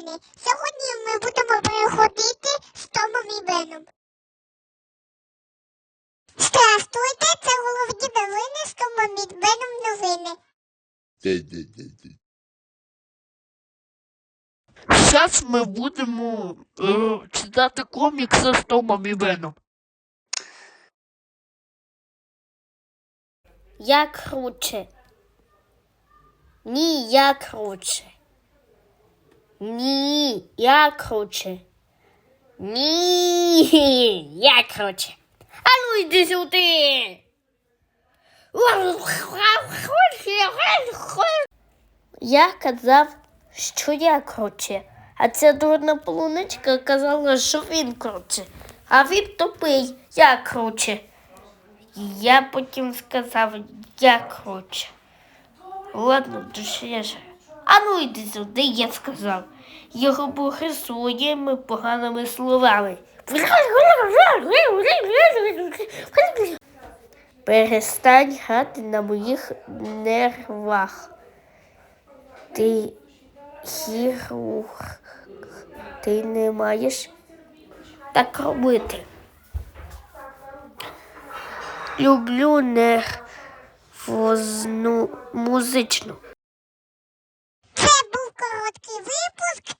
новини. Сьогодні ми будемо переходити з Томом і Беном. Здравствуйте, це головні новини з Томом і Беном новини. Зараз ми будемо е, читати комікси з Томом і Беном. Я круче. Ні, я круче. Ні, я круче. Ні, я круче. А ну йди сюди. Я казав, що я круче. А ця дурна полуничка казала, що він круче. А він тупий, я круче. Я потім сказав, я круче. Ладно, душе ж. А ну йди сюди, я сказав. Його бухи своїми поганими словами. Перестань грати на моїх нервах. Ти хірург. Ти не маєш так робити. Люблю нервозну музичну короткий випуск.